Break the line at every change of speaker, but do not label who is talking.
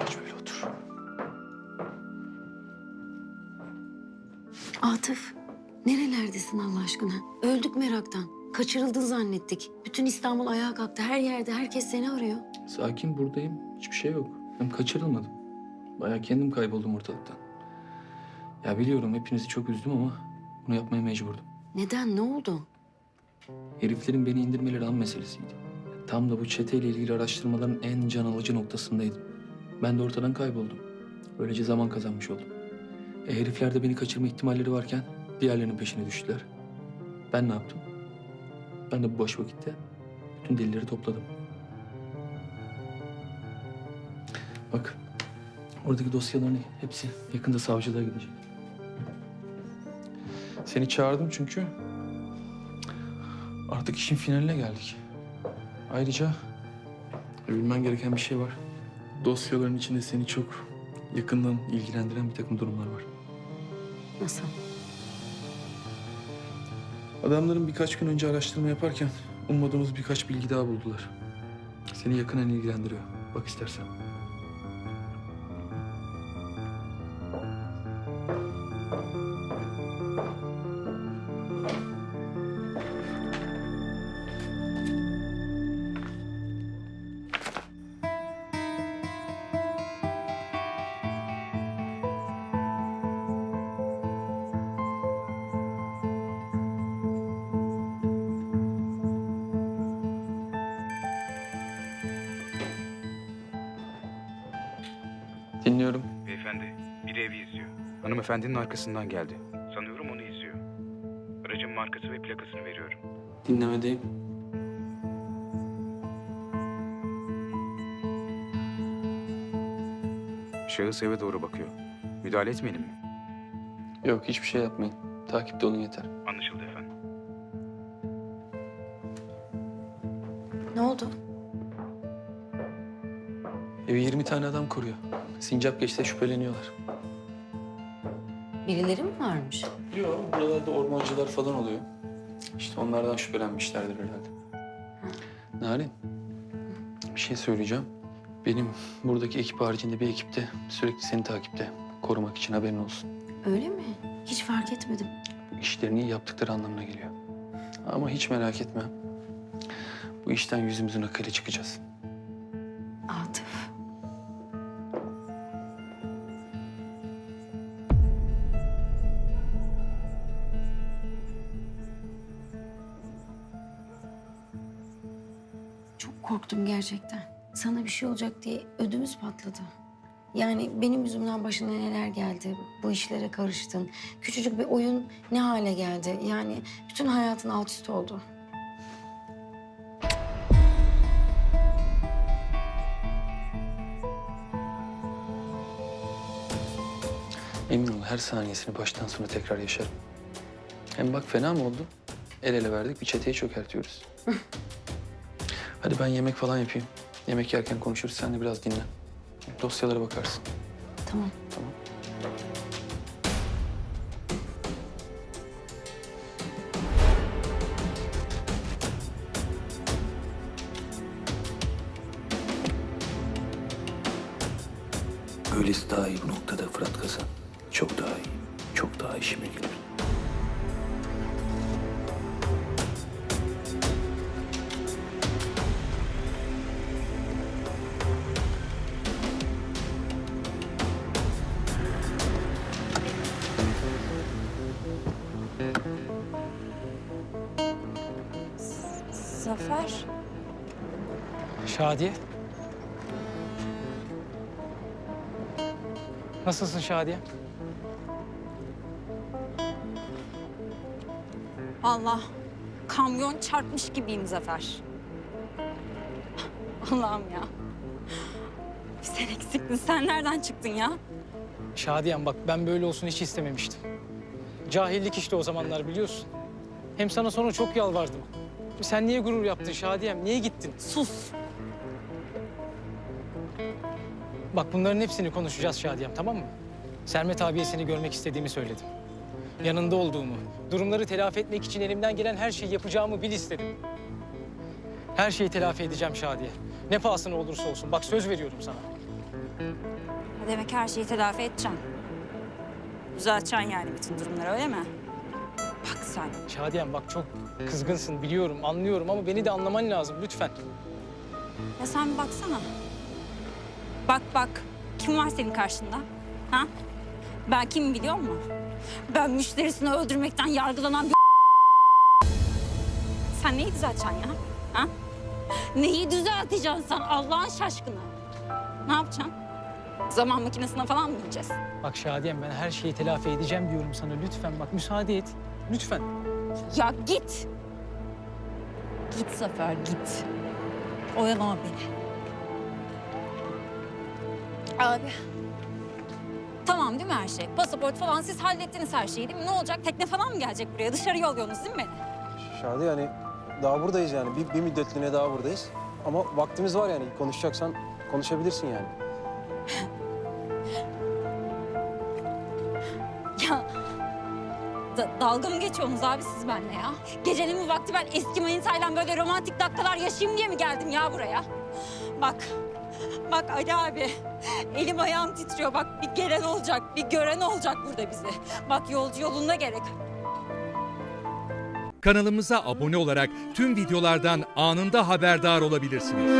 Geç böyle otur.
Atıf, nerelerdesin Allah aşkına? Öldük meraktan. Kaçırıldın zannettik. Bütün İstanbul ayağa kalktı. Her yerde herkes seni arıyor.
Sakin buradayım. Hiçbir şey yok. Hem kaçırılmadım. Bayağı kendim kayboldum ortalıktan. Ya biliyorum hepinizi çok üzdüm ama bunu yapmaya mecburdum.
Neden? Ne oldu?
Heriflerin beni indirmeleri an meselesiydi. Tam da bu çeteyle ilgili araştırmaların en can alıcı noktasındaydım. Ben de ortadan kayboldum. Böylece zaman kazanmış oldum. E herifler de beni kaçırma ihtimalleri varken diğerlerinin peşine düştüler. Ben ne yaptım? Ben de bu boş vakitte bütün delilleri topladım. Bak, oradaki dosyaların hepsi yakında savcılığa gidecek. Seni çağırdım çünkü Artık işin finaline geldik. Ayrıca bilmen gereken bir şey var. Dosyaların içinde seni çok yakından ilgilendiren bir takım durumlar var.
Nasıl?
Adamların birkaç gün önce araştırma yaparken ummadığımız birkaç bilgi daha buldular. Seni yakından ilgilendiriyor. Bak istersen. Dinliyorum.
Beyefendi, bir evi izliyor. Hanımefendinin arkasından geldi. Sanıyorum onu izliyor. Aracın markası ve plakasını veriyorum.
Dinlemedeyim.
Şahıs eve doğru bakıyor. Müdahale etmeyelim mi?
Yok hiçbir şey yapmayın. Takipte olun yeter.
Anlaşıldı efendim.
Ne oldu?
Evi 20 tane adam koruyor. Sincap geçte şüpheleniyorlar.
Birileri mi varmış?
Yok, buralarda ormancılar falan oluyor. İşte onlardan şüphelenmişlerdir herhalde. Narin, bir şey söyleyeceğim. Benim buradaki ekip haricinde bir ekipte sürekli seni takipte. Korumak için haberin olsun.
Öyle mi? Hiç fark etmedim.
Bu işlerini iyi yaptıkları anlamına geliyor. Ama hiç merak etme. Bu işten yüzümüzün akıyla çıkacağız.
Atıf. Korktum gerçekten. Sana bir şey olacak diye ödümüz patladı. Yani benim yüzümden başına neler geldi, bu işlere karıştın. Küçücük bir oyun ne hale geldi? Yani bütün hayatın alt üst oldu.
Emin ol her saniyesini baştan sona tekrar yaşarım. Hem bak fena mı oldu? El ele verdik bir çeteye çökertiyoruz. Hadi ben yemek falan yapayım. Yemek yerken konuşuruz. Sen de biraz dinlen. Dosyalara bakarsın.
Tamam.
Tamam. Öylesi daha iyi bu noktada Fırat Kazan. Çok daha iyi. Çok daha işime gelir.
Şadiye. Nasılsın Şadiye?
Allah. Kamyon çarpmış gibiyim Zafer. Allah'ım ya. Sen eksiktin. Sen nereden çıktın ya?
Şadiyem bak ben böyle olsun hiç istememiştim. Cahillik işte o zamanlar biliyorsun. Hem sana sonra çok yalvardım. Sen niye gurur yaptın Şadiyem? Niye gittin?
Sus.
Bak bunların hepsini konuşacağız Şadiyem tamam mı? Sermet abiye seni görmek istediğimi söyledim. Yanında olduğumu, durumları telafi etmek için elimden gelen her şeyi yapacağımı bil istedim. Her şeyi telafi edeceğim Şadiye. Ne pahasına olursa olsun. Bak söz veriyorum sana.
Demek her şeyi telafi edeceksin. Düzelteceksin yani bütün durumları öyle mi? Bak sen.
Şadiyem bak çok kızgınsın biliyorum, anlıyorum ama beni de anlaman lazım lütfen.
Ya sen bir baksana. Bak bak. Kim var senin karşında? Ha? Ben kim biliyor musun? Ben müşterisini öldürmekten yargılanan bir Sen neyi düzelteceksin ya? Ha? Neyi düzelteceksin sen Allah'ın şaşkını? Ne yapacaksın? Zaman makinesine falan mı gideceğiz?
Bak Şadiyem ben her şeyi telafi edeceğim diyorum sana lütfen bak müsaade et. Lütfen.
Ya git. Git Zafer git. Oyalama beni. Abi. Tamam değil mi her şey? Pasaport falan siz hallettiniz her şeyi değil mi? Ne olacak? Tekne falan mı gelecek buraya? Dışarı yolluyorsunuz değil mi beni?
Şadi yani daha buradayız yani. Bir, bir müddetliğine daha buradayız. Ama vaktimiz var yani. Konuşacaksan konuşabilirsin yani.
Ya da- dalga mı geçiyorsunuz abi siz benimle ya? Gecenin bu vakti ben eski manitayla böyle romantik dakikalar yaşayayım diye mi geldim ya buraya? Bak, bak Ali abi. Elim ayağım titriyor. Bak bir gelen olacak, bir gören olacak burada bizi. Bak yolcu yolunda gerek.
Kanalımıza abone olarak tüm videolardan anında haberdar olabilirsiniz.